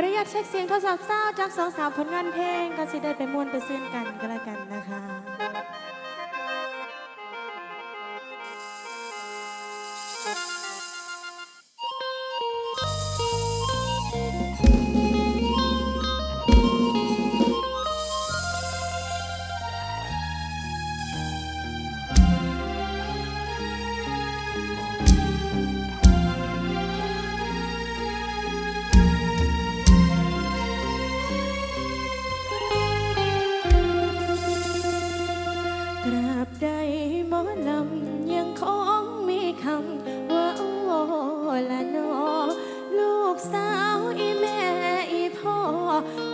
ออนุญาตเช็คเสียงโทรศัพท์เศร้าจากสองสาวผลงานเพลงก็สิได้ไปม่วนไปซื่นกันก็แล้วกันนะคะ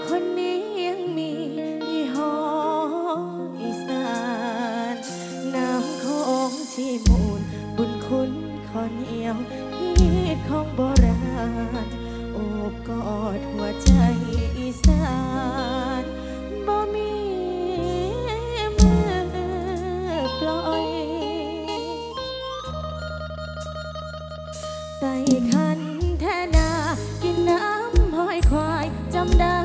คนนี้ยังมียี่ห้ออีสานน้ำของชีมูล บุญคุณขอเหนียวฮีดของโบราณ โอบกอดหัวใจอีสานบ่มีมือปล่อยไต่คันแทนากินน้ำหอยควายจำได้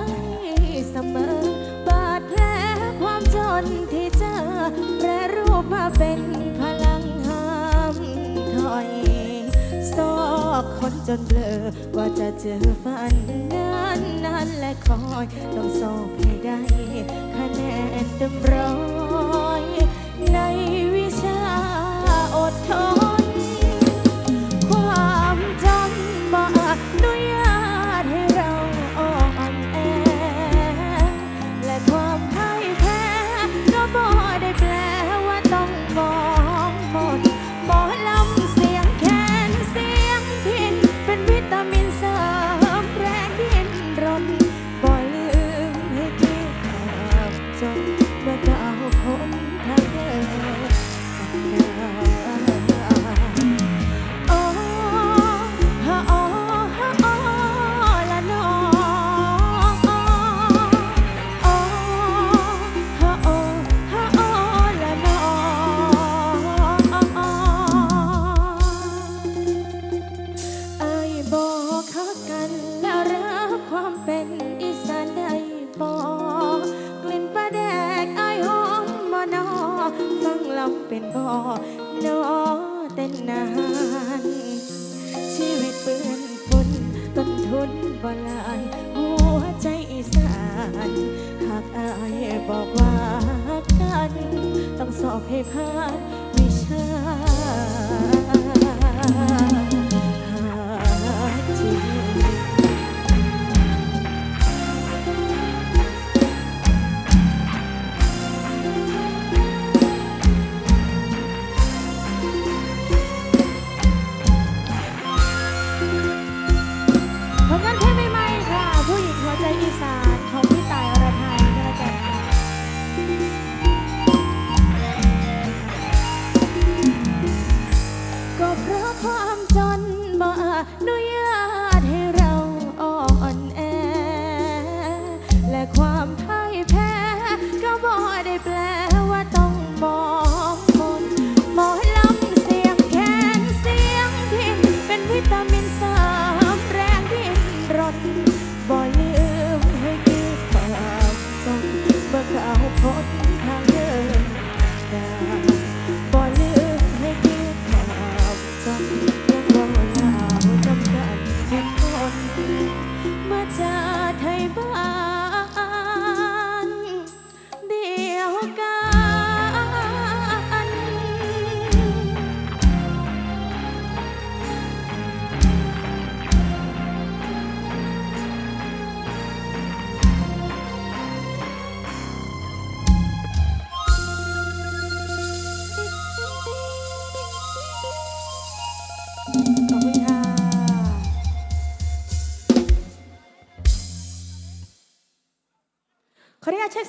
เป็นพลังห้ามถอยซอกคนจนเบลอกว่าจะเจอฝันนั้นนั้นและคอย ต้องสอบให้ได้คะแนนเต็มร้อย เป็นบ่อนอเต้นนานชีวิตเปื้อนฝุ่นต้นทุนบ่หลาย หัวใจอีสานหากอายบอกว่ากัน ต้องสอบให้ผ่าน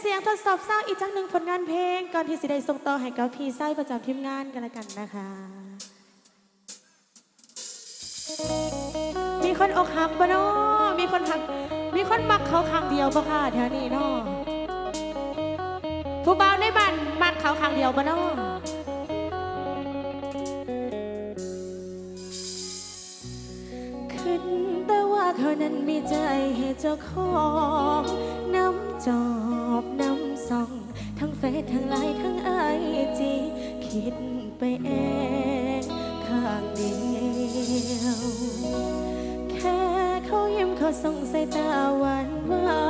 เสียงทดสอบสร้างอีกจังหนึ่งผลงานเพลง ก่อนที่สิได้ส่งต่อให้กับพี่ไส้ประจำทีมงานกันล้วกันนะคะ มีคนอกหักบ่เนาะมีคนหัก มีคนมักเขาขางเดียวบ่ค่ะแถวนี้เนาะผู้บ่าวในบ้านมักเขาขางเดียวบ่เนาะขึ้นแต่ว่าเขานั้นมีใจให้เจ้าของน้ำจอบน้ำ ส่อง ทั้งเฟซทั้งไลน์ทั้งไอจีคิดไปเองข้างเดียว แค่เขายิ้มเขาส่งสายตาหวานหวา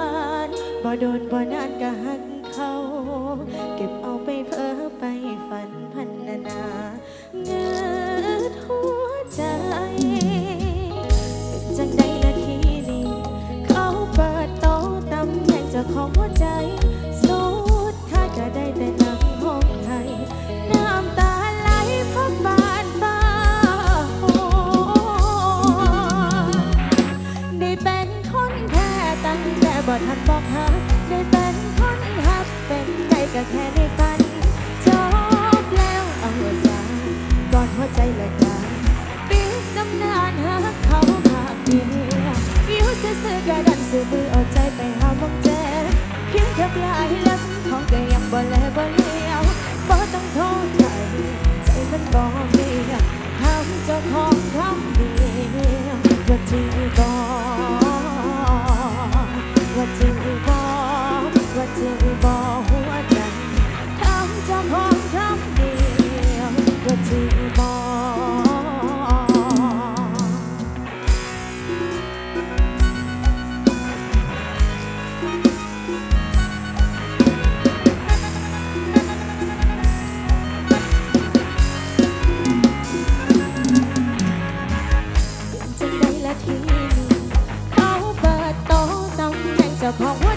นบ่โดนบ่นานก็หักเขา เก็บเอาไปเพ้อไปฝันพันนานาเงือหัวใจ จ้าของ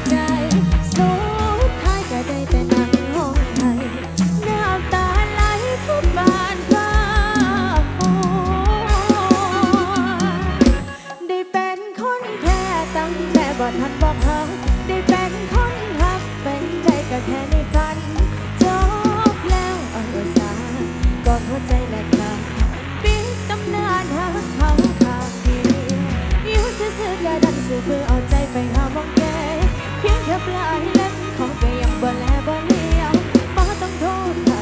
ปลายเล็บของก็ยังบ่แลบ่เลี้ยวบ่ต้องโทษใคร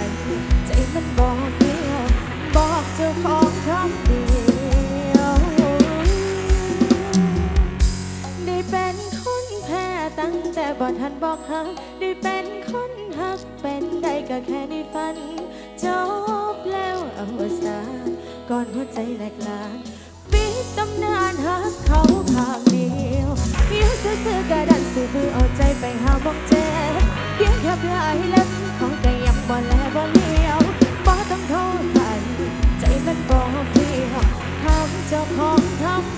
ใจมันบ่เฟียวบอกเจ้าของคำเดียว ได้เป็นคนแพ้ตั้งแต่บ่ทันบอกหักได้เป็นคนหักเป็นได้ก็แค่ในฝันจบแล้วเอาซะก่อนหัวใจแหลกลานปิดตำนานหักเขาข้างเดียว อยู่ซื่อๆก็ดันซื่อมือเอาใจไปหาบอกเจ็บเพียงแค่เพื่อให้เล็บของก็ยังบ่แลบ่เลี้ยวบ่ต้องโทษใครใจมันบ่เฟียวทำเจ้าของทำ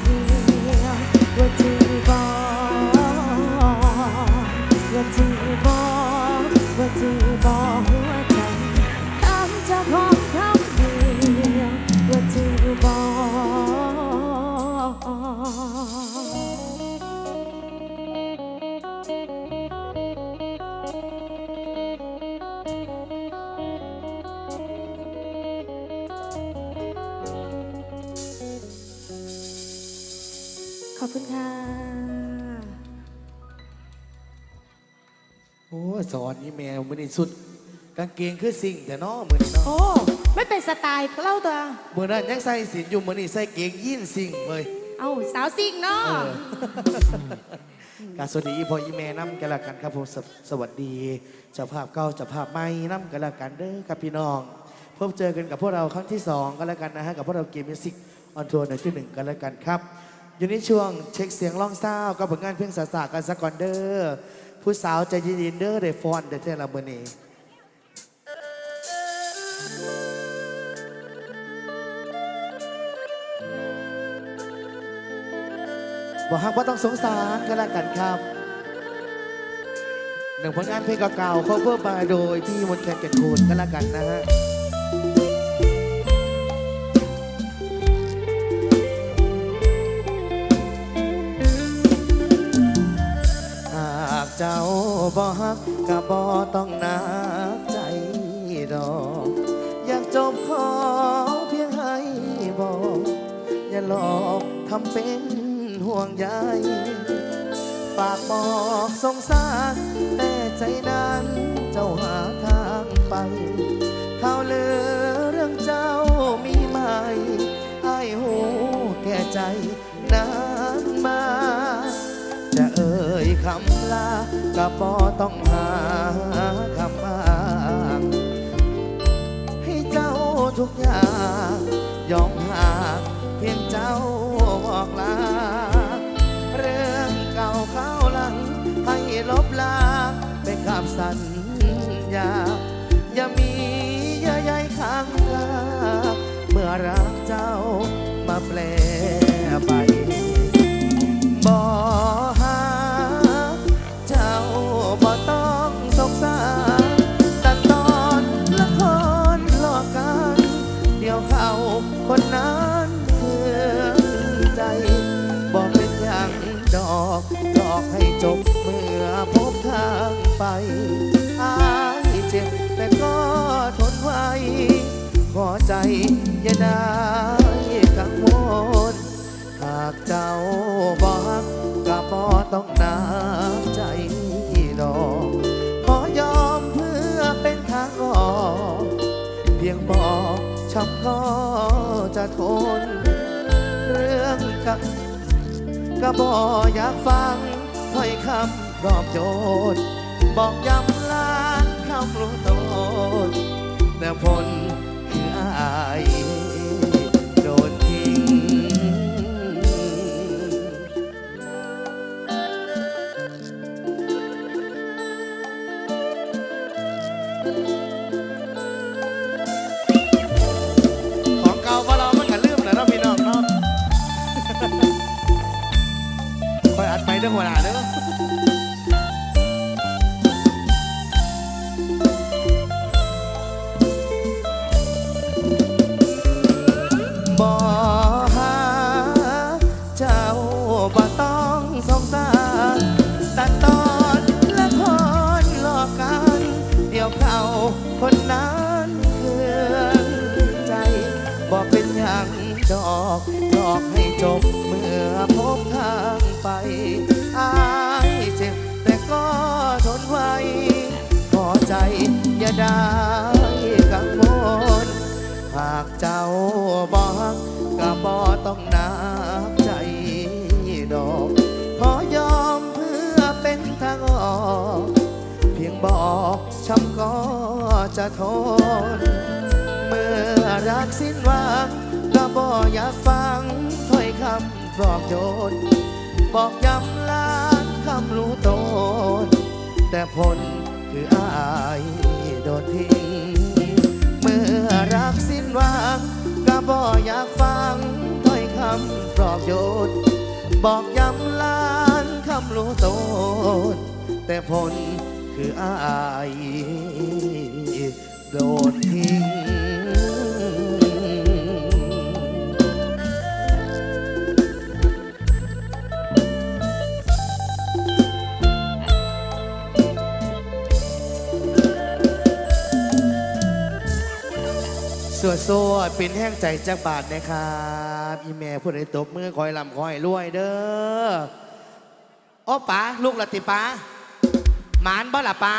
ขอบคุณค่ะ โอ้ยสอนนี่แมวมือนี่สุด กางเกงคือสิ่งแต่น้อมือนี่เนาะโอ้ ไม่เป็นสไตล์เล่าตัว มือนั้นยังใส่สินอยู่มือนี่ใส่เกงยีนสิ่งเลยเอาสาวซิงเนาะเออกราบสวัสดีอีพออีแม่น้ำกันละกันครับผมสวสวัสดีเจ้าภาพเก่าเจ้าภาพใหม่น้ำกันละกันเด้อครับพี่น้อง พบเจอกันกับพวกเราครั้งที่สองกันแล้วกันนะฮะกับพวกเราเกมมิวสิกออนทัวร์ในที่หนึ่งกันแล้วกันครับ อยู่ในช่วงเช็คเสียงร้องเศร้ากับผลงานเพลงสาสากันสักก่อนเด้อผู้สาวใจเย็นๆเด้อได้ฟอนเด้อเท่าละมือนี้บอกฮักว่าต้องสงสารก็แล้วกันครับหนึ่งผลงานเพลงเก่าๆ cover มาโดยพี่มนต์แคนแก่นคูณก็แล้วกันนะฮะ เจ้าบ่ฮักก็บ่ต้องนักใจดอก อยากจบขอเพียงให้บอก อย่าหลอกทำเป็นห่วงใยฝากบอกสงสารแต่ใจนั้นเจ้าหาทางไปข่าวลือเรื่องเจ้ามีไหมไอ้หูแก่ใจนานมา จะเอ่ยคำ ลาก็บ่ต้องหาคำอ้างให้เจ้าทุกอย่างยอม ใจดอกขอยอมเพื่อเป็นทางออก เพียงบอกช้ำก็จะทน เรื่องกับก็บออยากฟังถ้อยคำรอบโยนบอกย้ำลานคำรู้ตนแต่ผลคืออาย ได้กังวลหากเจ้าบอกก็บอต้องนับใจดอกขอยอมเพื่อเป็นทางออก เพียงบอกช้ำก็จะทน เมื่อรักสิ้นหวังก็บออยากฟังถ้อยคำปลอบโยนบอกย้ำล้านคำรู้ตนแต่ผลคืออาย ทิ้ง เมื่อรักสิ้นหวังก็บ่อยากฟังถ้อยคำปลอบโยนบอกย้ำลานคำรู้ตนแต่ผลคืออายโดนทิ้ง โซ่เป็นแห้งใจจากบาทนะครับอีแม่ผู้ใดตบมือคอยลำคอยรวยเด้ออ้อป๋าลูกละติป๋าหมานบ่ละป๋า